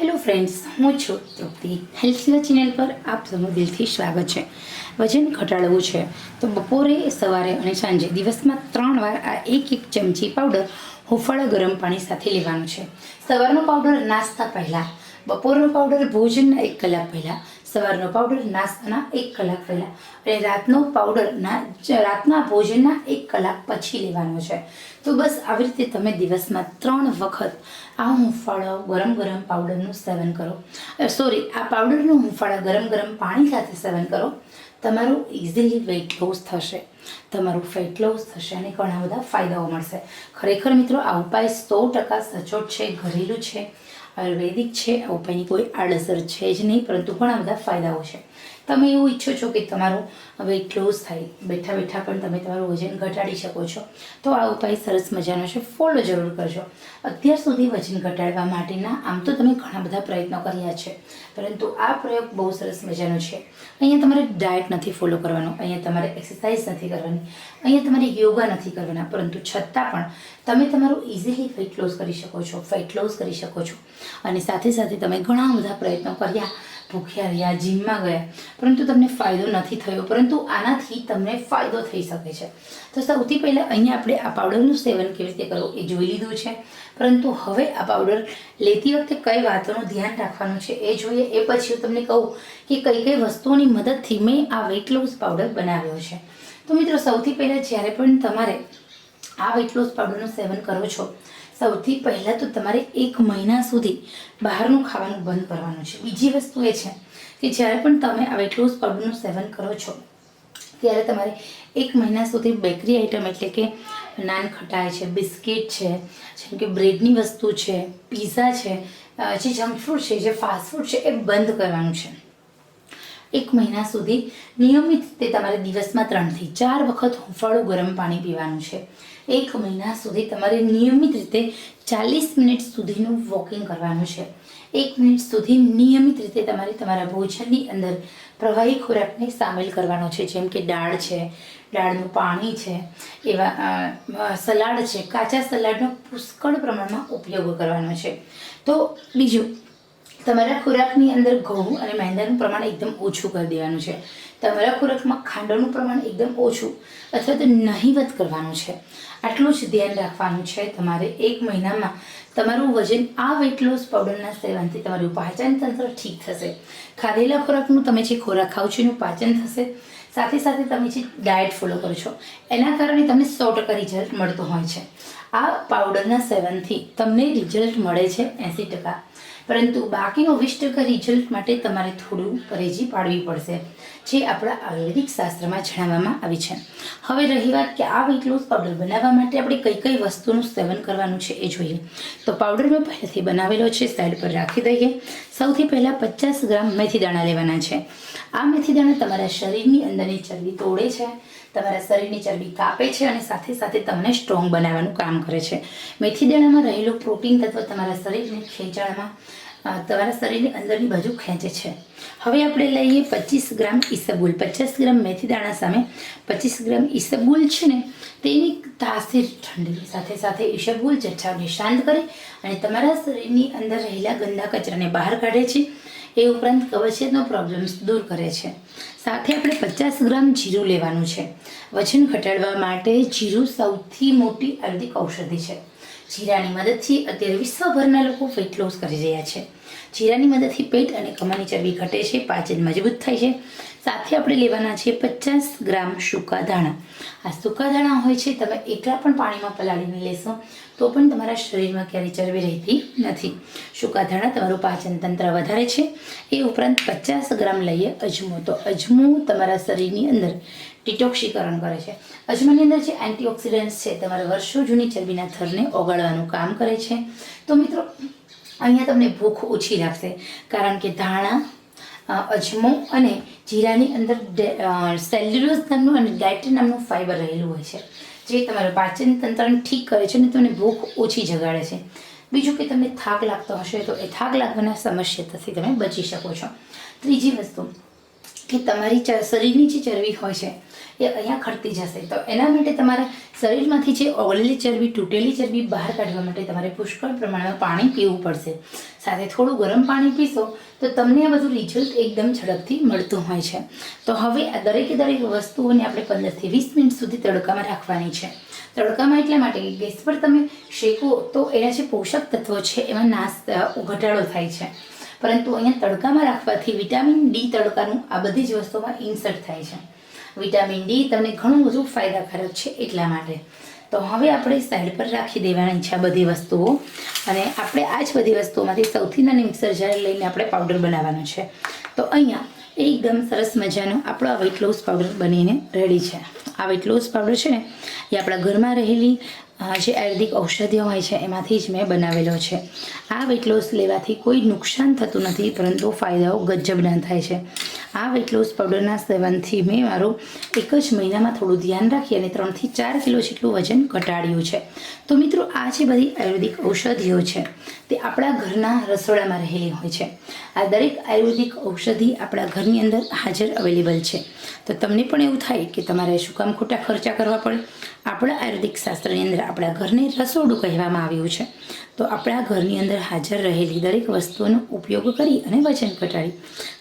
Hello friends હું છું તૃપ્તિ. હેલ્થના channel પર આપ સૌનું દિલથી સ્વાગત છે. વજન ઘટાડવું છે. તો બપોરે, સવારે અને સાંજે દિવસમાં ત્રણ વાર આ એક એક ચમચી પાવડર હુંફાળા ગરમ પાણી સાથે લેવાનું છે. સવારનો પાવડર નાસ્તા પહેલાં, બપોરનો પાવડર ભોજનના એક કલાક પહેલાં સવારનો પાવડર નાસ્તાના એક કલાક પહેલાં. અને રાતનો પાવડર ના, રાતના ભોજનના એક કલાક પછી લેવાનો છે. તો બસ આવી રીતે તમે દિવસમાં ત્રણ વખત આ હુંફાળા ગરમ ગરમ પાવડરનું સેવન કરો. સોરી આ પાવડરનું હુંફાળા ગરમ ગરમ પાણી સાથે સેવન કરો. તમારું ઇઝીલી વેઇટ લોસ થશે. તમારું ફેટ લોસ થશે અને ઘણા બધા ફાયદાઓ મળશે. ખરેખર મિત્રો, આ ઉપાય સો ટકા સચોટ છે, ઘરેલું છે. આયુર્વેદિક છે આ ઉપાયની કોઈ આડઅસર છે જ નહીં પરંતુ ઘણા બધા ફાયદાઓ છે. તમે એવું ઈચ્છો છો કે તમારું વેઇટ લોસ થાય, બેઠા બેઠા પણ તમે તમારું વજન ઘટાડી શકો છો, તો આ ઉપાય સરસ મજાનો છે. ફોલો જરૂર કરજો. અત્યાર સુધી વજન ઘટાડવા માટેના આમ તો તમે ઘણા બધા પ્રયત્નો કર્યા છે, પરંતુ આ પ્રયોગ બહુ સરસ મજાનો છે. અહીંયા તમારે ડાયટ નથી ફોલો કરવાનો, અહીંયા તમારે એક્સરસાઇઝ નથી કરવાની, અહીંયા તમારે યોગા નથી કરવાના, પરંતુ છતાં પણ તમે તમારું ઇઝીલી વેઇટ લોસ કરી શકો છો ફેટ લોસ કરી શકો છો. અને સાથે સાથે તમે ઘણા બધા પ્રયત્નો કર્યા ભૂખ્યા રહ્યા, જીમમાં ગયા. પરંતુ તમને ફાયદો નથી થયો, પરંતુ આનાથી તમને ફાયદો થઈ શકે છે. તો સૌથી પહેલાં અહીંયા આપણે આ પાવડરનું સેવન કેવી રીતે કરવું એ જોઈ લીધું છે. પરંતુ હવે આ પાવડર લેતી વખતે કઈ વાતોનું ધ્યાન રાખવાનું છે એ જોઈએ. એ પછી હું તમને કહું કે કઈ કઈ વસ્તુઓની મદદથી મેં આ વેઇટ લોસ પાવડર બનાવ્યો છે. તો મિત્રો સૌથી પહેલાં જ્યારે પણ તમારે આ વેઇટ લોસ પાવડરનું સેવન કરો છો સૌથી પહેલાં તો તમારે એક મહિના સુધી બહારનું ખાવાનું બંધ કરવાનું છે. બીજી વસ્તુ એ છે કે જ્યારે પણ તમે આ વેટ પાવડરનું સેવન કરો છો, ત્યારે તમારે એક મહિના સુધી બેકરી આઇટમ એટલે કે નાન ખટાઈ છે, બિસ્કિટ છે, જેમ કે બ્રેડની વસ્તુ છે પીઝા છે જે જંક ફૂડ છે, જે ફાસ્ટ ફૂડ છે, એ બંધ કરવાનું છે. એક મહિના સુધી નિયમિત તે તમારે દિવસમાં ત્રણથી ચાર વખત હુંફાળું ગરમ પાણી પીવાનું છે. એક મહિના સુધી તમારે નિયમિત રીતે ચાલીસ મિનિટ સુધીનું વોકિંગ કરવાનું છે. એક મિનિટ સુધી નિયમિત રીતે તમારે તમારા ભોજનની અંદર પ્રવાહી ખોરાકને સામેલ કરવાનો છે, જેમ કે દાળ છે, દાળનું પાણી છે, એવા સલાડ છે. કાચા સલાડનો પુષ્કળ પ્રમાણમાં ઉપયોગ કરવાનો છે. તો બીજું તમારા ખોરાકની અંદર ઘઉં અને મેંદાનું પ્રમાણ એકદમ ઓછું કરી દેવાનું છે. તમારા ખોરાકમાં ખાંડનું પ્રમાણ એકદમ ઓછું અથવા તો નહીવત કરવાનું છે. આટલું જ ધ્યાન રાખવાનું છે તમારે એક મહિનામાં તમારું વજન આ વેટ લોસ પાવડરના સેવનથી તમારું પાચન તંત્ર ઠીક થશે. ખાધેલા ખોરાકનું તમે જે ખોરાક ખાવ છો એનું પાચન થશે. સાથે સાથે તમે જે ડાયટ ફોલો કરો છો, એના કારણે તમને સો ટકા રિઝલ્ટ મળતો હોય છે. આ પાવડરના સેવનથી તમને રિઝલ્ટ મળે છે એંસી ટકા. પરંતુ બાકીનો વીસ રિઝલ્ટ માટે તમારે થોડું પરેજી પાડવી પડશે, જે આપણા આયુર્વેદિક શાસ્ત્રમાં જણાવવામાં આવી છે. હવે રહી વાત કે આ વેટ પાવડર બનાવવા માટે આપણે કઈ કઈ વસ્તુનું સેવન કરવાનું છે એ જોઈએ. તો પાવડર મેં પહેલેથી બનાવેલો છે સાઈડ પર રાખી દઈએ. સૌથી પહેલાં પચાસ ગ્રામ મેથી દાણા લેવાના છે. આ મેથી દાણા તમારા શરીરની અંદરની ચરબી તોડે છે. તમારા શરીરની ચરબી કાપે છે અને સાથે સાથે તમને સ્ટ્રોંગ બનાવવાનું કામ કરે છે. મેથી દાણામાં રહેલું પ્રોટીન તત્વ તમારા શરીરને ખેંચાણમાં તમારા શરીરની અંદરની બાજુ ખેંચે છે. હવે આપણે લઈએ પચીસ ગ્રામ ઈસબગુલ. પચાસ ગ્રામ મેથી દાણા સામે પચીસ ગ્રામ ઈસબગુલ છે ને, તેની તાસીર ઠંડી. સાથે સાથે ઈસબગુલ જઠ્ઠાને શાંત કરે અને તમારા શરીરની અંદર રહેલા ગંદા કચરાને બહાર કાઢે છે. એ ઉપરાંત કવચિયતનો પ્રોબ્લેમ્સ દૂર કરે છે. સાથે આપણે પચાસ ગ્રામ જીરું લેવાનું છે. વજન ઘટાડવા માટે જીરું સૌથી મોટી આયુર્વેદિક ઔષધિ છે. જીરાની મદદથી અત્યારે વિશ્વભરના લોકો વેટ લોસ કરી રહ્યા છે. જીરાની મદદથી પેટ અને કમરની ચરબી ઘટે છે, પાચન મજબૂત થાય છે. સાથે આપણે લેવાના છે પચાસ ગ્રામ સૂકા ધાણા. આ સૂકા ધાણા હોય છે, તમે એકલા પણ પાણીમાં પલાળીને લેશો, તો પણ તમારા શરીરમાં ક્યારેય ચરબી રહેતી નથી. સૂકા ધાણા તમારું પાચન તંત્ર વધારે છે. એ ઉપરાંત પચાસ ગ્રામ લઈએ અજમો. તો અજમો તમારા શરીરની અંદર ડિટોક્સિકરણ કરે છે. અજમાની અંદર જે એન્ટીઓક્સિડન્ટ્સ છે, તમારા વર્ષો જૂની ચરબીના થરને ઓગાળવાનું કામ કરે છે. તો મિત્રો અહીંયા તમને ભૂખ ઓછી લાગશે. કારણ કે ધાણા અજમો અને જીરાની અંદર સેલ્યુલોઝ નામનું અને ડાયટ્રી નામનું ફાઇબર રહેલું હોય છે. જે તમારું પાચન તંત્રને ઠીક કરે છે અને તમને ભૂખ ઓછી જગાડે છે. બીજું કે તમને થાક લાગતો હશે તો એ થાક લાગવાના સમસ્યા સમસ્યાથી તમે બચી શકો છો. ત્રીજી વસ્તુ કે તમારી શરીરની જે ચરબી હોય છે, એ અહીંયા ખડતી જશે. તો એના માટે તમારા શરીરમાંથી જે ઓગળેલી ચરબી, તૂટેલી ચરબી બહાર કાઢવા માટે તમારે પુષ્કળ પ્રમાણમાં પાણી પીવું પડશે. સાથે થોડું ગરમ પાણી પીશો, તો તમને આ બધું રિઝલ્ટ એકદમ ઝડપથી મળતું હોય છે. તો હવે આ દરેકે દરેક વસ્તુઓને આપણે પંદરથી વીસ મિનિટ સુધી તડકામાં રાખવાની છે. તડકામાં એટલા માટે કે ગેસ પર તમે શેકો, તો એના જે પોષક તત્વો છે, એમાં નાશ ઘટાડો થાય છે. પરંતુ અહીંયા તડકામાં રાખવાથી વિટામિન ડી તડકાનું આ બધી જ વસ્તુમાં ઇન્સર્ટ થાય છે. વિટામિન ડી તમને ઘણું બધું ફાયદાકારક છે એટલા માટે. તો હવે આપણે સાઈડ પર રાખી દેવાની છે આ બધી વસ્તુઓ. અને આપણે આ જ બધી વસ્તુઓમાંથી સૌથી નાની મિક્સર જાર લઈને આપણે પાવડર બનાવવાનો છે. તો અહીંયા એકદમ સરસ મજાનો આપણો આ વેટ લોસ પાવડર બનીને રેડી છે. આ વેટ લોસ પાવડર છે ને, એ આપણા ઘરમાં રહેલી જે આયુર્વેદિક ઔષધિઓ હોય છે, એમાંથી જ મેં બનાવેલો છે. આ વેટ લોસ લેવાથી કોઈ નુકસાન થતું નથી, પરંતુ ફાયદાઓ ગજબના થાય છે. આ વેટ લોસ પાવડરના સેવનથી મેં મારું એક જ મહિનામાં થોડું ધ્યાન રાખી અને ત્રણથી ચાર કિલો જેટલું વજન ઘટાડ્યું છે. તો મિત્રો, આ જે બધી આયુર્વેદિક ઔષધિઓ છે. તે આપણા ઘરના રસોડામાં રહેલી હોય છે. આ દરેક આયુર્વેદિક ઔષધિ આપણા ઘરની અંદર હાજર અવેલેબલ છે. તો તમને પણ એવું થાય કે તમારે શું કામ ખોટા ખર્ચા કરવા પડે? આપણા આયુર્વેદિક શાસ્ત્રની અંદર આપણા ઘરને રસોડું કહેવામાં આવ્યું છે. તો આપણા ઘરની અંદર હાજર રહેલી દરેક વસ્તુઓનો ઉપયોગ કરી અને વજન ઘટાડી.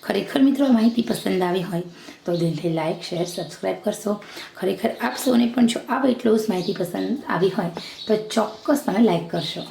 ખરેખર મિત્રો માહિતી પસંદ આવી હોય તો દિલથી લાઇક શેર સબસ્ક્રાઈબ કરશો. ખરેખર આપ સૌને પણ જો આ વેટ લોસ માહિતી પસંદ આવી હોય તો ચોક્કસ તમે લાઇક કરશો.